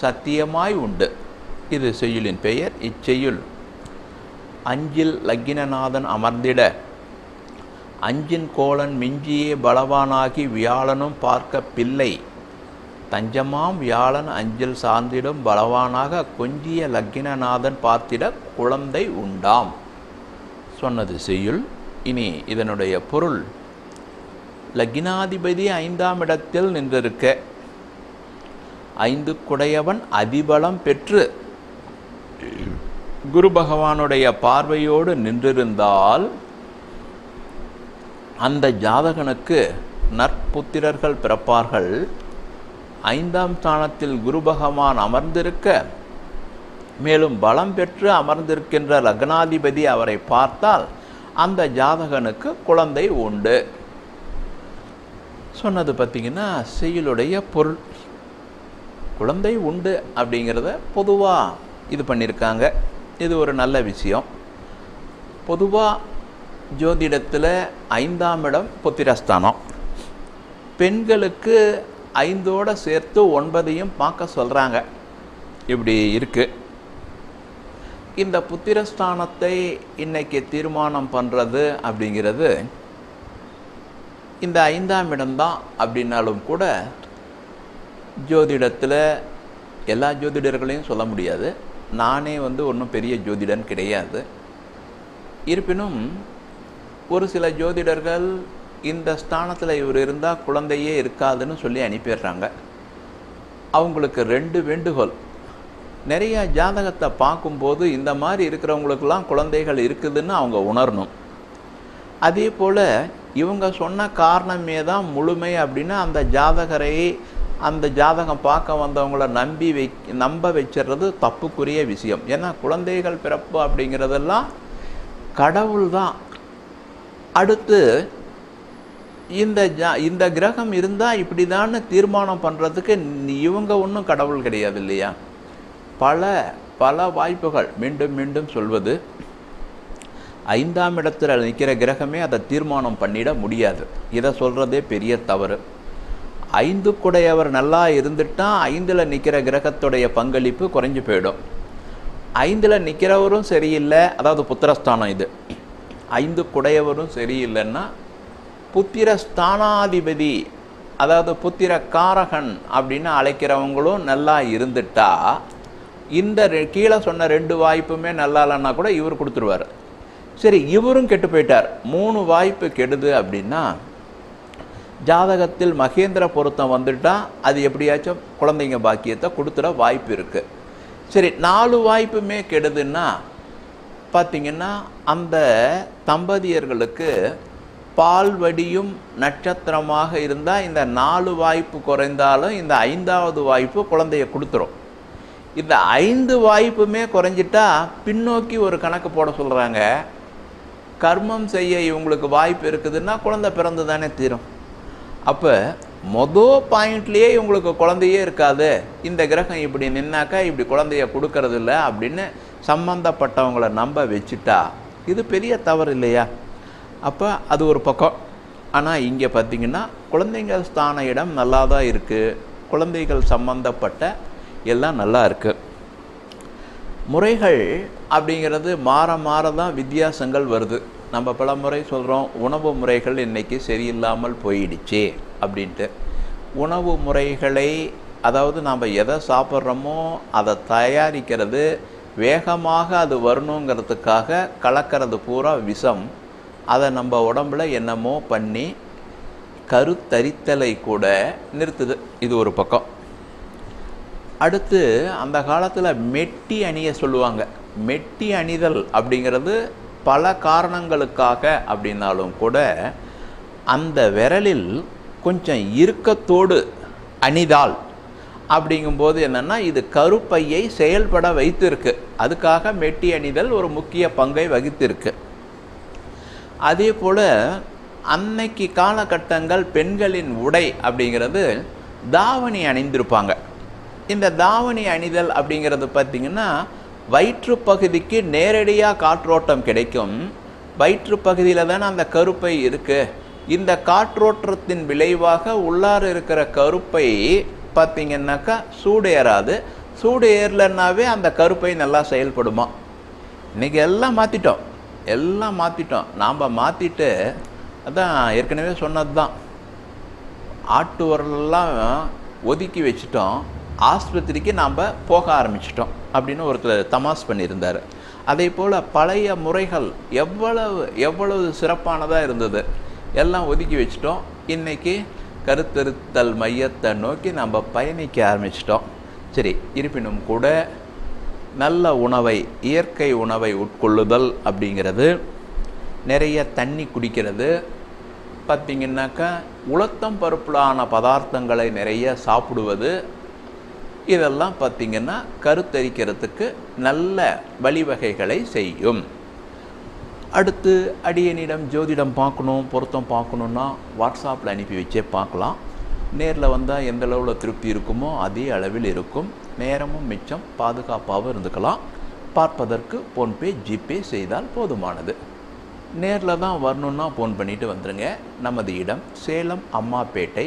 சத்தியமாய் உண்டு. இது செய்யுளின் பெயர் இச்செய்யுள். அஞ்சில் லக்கினநாதன் அமர்ந்திட அஞ்சின் கோலன் மிஞ்சியே பலவானாகி வியாழனும் பார்க்க பிள்ளை. தஞ்சமாம் வியாழன் அஞ்சில் சார்ந்திடும் பலவானாக கொஞ்சிய லக்கினநாதன் பார்த்திட குழந்தை உண்டாம். சொன்னது செய்யுள். இனி இதனுடைய பொருள். லக்கினாதிபதி ஐந்தாம் இடத்தில் நின்றிருக்க ஐந்து குடையவன் அதிபலம் பெற்று குரு பகவானுடைய பார்வையோடு நின்றிருந்தால் அந்த ஜாதகனுக்கு நற்புத்திரர்கள் பிறப்பார்கள். ஐந்தாம் ஸ்தானத்தில் குரு பகவான் அமர்ந்திருக்க மேலும் பலம் பெற்று அமர்ந்திருக்கின்ற லக்னாதிபதி அவரை பார்த்தால் அந்த ஜாதகனுக்கு குழந்தை உண்டு. சொன்னது பார்த்திங்கன்னா செயலுடைய பொருள். குழந்தை உண்டு அப்படிங்கிறத பொதுவாக இது பண்ணியிருக்காங்க இது ஒரு நல்ல விஷயம். பொதுவாக ஜோதிடத்தில் ஐந்தாம் இடம் புத்திரஸ்தானம். பெண்களுக்கு ஐந்தோடு சேர்த்து ஒன்பதையும் பார்க்க சொல்கிறாங்க இப்படி இருக்குது இந்த புத்திரஸ்தானத்தை இன்றைக்கி தீர்மானம் பண்ணுறது அப்படிங்கிறது இந்த ஐந்தாம் இடம்தான் அப்படின்னாலும் கூட ஜோதிடத்தில் எல்லா ஜோதிடர்களையும் சொல்ல முடியாது. நானே வந்து ஒன்றும் பெரிய ஜோதிடன் கிடையாது. இருப்பினும் ஒரு சில ஜோதிடர்கள் இந்த ஸ்தானத்தில் இவர் இருந்தால் குழந்தையே இருக்காதுன்னு சொல்லி அனுப்பிடுறாங்க. அவங்களுக்கு ரெண்டு வேண்டுகோள். நிறைய ஜாதகத்தை பார்க்கும்போது இந்த மாதிரி இருக்கிறவங்களுக்கெல்லாம் குழந்தைகள் இருக்குதுன்னு அவங்க உணரணும். அதே போல் இவங்க சொன்ன காரணமே தான் முழுமை அப்படின்னா அந்த ஜாதகரை அந்த ஜாதகம் பார்க்க வந்தவங்கள நம்பி வை நம்ப வச்சிடுறது தப்புக்குரிய விஷயம். ஏன்னா குழந்தைகள் பிறப்பு அப்படிங்கிறதெல்லாம் கடவுள் தான். அடுத்து இந்த ஜா இந்த கிரகம் இருந்தால் இப்படி தான் தீர்மானம் பண்ணுறதுக்கு இவங்க ஒன்றும் கடவுள் கிடையாது இல்லையா? பல பல வாய்ப்புகள். மீண்டும் மீண்டும் சொல்வது ஐந்தாம் இடத்தில் நிற்கிற கிரகமே அதை தீர்மானம் பண்ணிட முடியாது. இதை சொல்கிறதே பெரிய தவறு. ஐந்து குடையவர் நல்லா இருந்துட்டால் ஐந்தில் நிற்கிற கிரகத்துடைய பங்களிப்பு குறைஞ்சி போயிடும். ஐந்தில் நிற்கிறவரும் சரியில்லை அதாவது புத்திரஸ்தானம் இது. ஐந்து குடையவரும் சரியில்லைன்னா புத்திர ஸ்தானாதிபதி அதாவது புத்திர காரகன் அப்படின்னு அழைக்கிறவங்களும் நல்லா இருந்துட்டா இந்த கீழே சொன்ன ரெண்டு வாய்ப்புமே நல்லா இல்லைன்னா கூட இவர் கொடுத்துருவார். சரி இவரும் கெட்டு போயிட்டார். மூணு வாய்ப்பு கெடுது அப்படின்னா ஜாதகத்தில் மகேந்திர பொருத்தம் வந்துட்டால் அது எப்படியாச்சும் குழந்தைங்க பாக்கியத்தை கொடுத்துட வாய்ப்பு இருக்குது சரி நாலு வாய்ப்புமே கெடுதுன்னா பார்த்தீங்கன்னா அந்த தம்பதியர்களுக்கு பால்வடியும் நட்சத்திரமாக இருந்தால் இந்த நாலு வாய்ப்பு குறைந்தாலும் இந்த ஐந்தாவது வாய்ப்பு குழந்தைய கொடுத்துரும். இந்த ஐந்து வாய்ப்புமே குறைஞ்சிட்டா பின்னோக்கி ஒரு கணக்கு போட சொல்கிறாங்க கர்மம் செய்ய இவங்களுக்கு வாய்ப்பு இருக்குதுன்னா குழந்தை பிறந்து தானே தீரும். அப்போ மொதல் பாயிண்ட்லேயே இவங்களுக்கு குழந்தையே இருக்காது. இந்த கிரகம் இப்படி நின்னாக்கா இப்படி குழந்தைய கொடுக்கறது இல்லை அப்படின்னு சம்மந்தப்பட்டவங்கள நம்ப வச்சுட்டா. இது பெரிய தவறு இல்லையா? அப்போ அது ஒரு பக்கம். ஆனால் இங்கே பார்த்தீங்கன்னா குழந்தைங்கள் ஸ்தான இடம் நல்லா தான் இருக்குது குழந்தைகள் சம்மந்தப்பட்ட எல்லாம் நல்லா இருக்குது முறைகள் அப்படிங்கிறது மாற மாற தான் வித்தியாசங்கள் வருது. நம்ம பல முறை சொல்கிறோம் உணவு முறைகள் இன்றைக்கி சரியில்லாமல் போயிடுச்சு அப்படின்ட்டு. உணவு முறைகளை அதாவது நாம் எதை சாப்பிட்றோமோ அதை தயாரிக்கிறது வேகமாக அது வரணுங்கிறதுக்காக கலக்கிறது பூரா விஷம். அதை நம்ம உடம்புல என்னமோ பண்ணி கருத்தரித்தலை கூட நிறுத்துது. இது ஒரு பக்கம். அடுத்து அந்த காலத்தில் மெட்டி அணிய சொல்லுவாங்க. மெட்டி அணிதல் அப்படிங்கிறது பல காரணங்களுக்காக அப்படின்னாலும் கூட அந்த விரலில் கொஞ்சம் இறுக்கத்தோடு அணிதால் அப்படிங்கும்போது என்னன்னா இது கருப்பையை செயல்பட வைத்திருக்கு. அதுக்காக மெட்டி அணிதல் ஒரு முக்கிய பங்கை வகித்திருக்கு. அதே போல் அன்னைக்கு காலகட்டங்கள் பெண்களின் உடை அப்படிங்கிறது தாவணி அணிந்திருப்பாங்க. இந்த தாவணி அணிதல் அப்படிங்கிறது பார்த்திங்கன்னா வயிற்று பகுதிக்கு நேரடியாக காற்றோட்டம் கிடைக்கும். வயிற்று பகுதியில் தானே அந்த கருப்பை இருக்குது இந்த காற்றோட்டத்தின் விளைவாக உள்ளார இருக்கிற கருப்பை பார்த்திங்கன்னாக்கா சூடு ஏறாது. சூடு ஏறலைன்னாவே அந்த கருப்பை நல்லா செயல்படுமா? இன்றைக்கி எல்லாம் மாற்றிட்டோம் எல்லாம் மாற்றிட்டோம் நாம் மாற்றிட்டு அதான் ஏற்கனவே சொன்னது தான் ஆட்டு உரலெல்லாம் ஒதுக்கி வச்சுட்டோம். ஆஸ்பத்திரிக்கு நாம் போக ஆரம்பிச்சிட்டோம் அப்படின்னு ஒருத்தர் தமாஸ் பண்ணியிருந்தார். அதே போல் பழைய முறைகள் எவ்வளவு எவ்வளவு சிறப்பானதாக இருந்தது. எல்லாம் ஒதுக்கி வச்சிட்டோம். இன்றைக்கி கருத்திருத்தல் மையத்தை நோக்கி நம்ம பயணிக்க ஆரம்பிச்சிட்டோம். சரி இருப்பினும் கூட நல்ல உணவை இயற்கை உணவை உட்கொள்ளுதல் அப்படிங்கிறது நிறைய தண்ணி குடிக்கிறது. பார்த்திங்கன்னாக்கா உளுத்தம் பருப்பிலான பதார்த்தங்களை நிறைய சாப்பிடுவது இதெல்லாம் பார்த்திங்கன்னா கருத்தரிக்கிறதுக்கு நல்ல வழிவகைகளை செய்யும். அடுத்து அடியனிடம் ஜோதிடம் பார்க்கணும் பொருத்தம் பார்க்கணுன்னா வாட்ஸ்அப்பில் அனுப்பி வச்சே பார்க்கலாம். நேரில் வந்தால் எந்த அளவில் திருப்தி இருக்குமோ அதே அளவில் இருக்கும். நேரமும் மிச்சம் பாதுகாப்பாகவும் இருந்துக்கலாம். பார்ப்பதற்கு ஃபோன்பே ஜிபே செய்தால் போதுமானது. நேரில் தான் வரணுன்னா ஃபோன் பண்ணிவிட்டு வந்துடுங்க நமது இடம் சேலம் அம்மாப்பேட்டை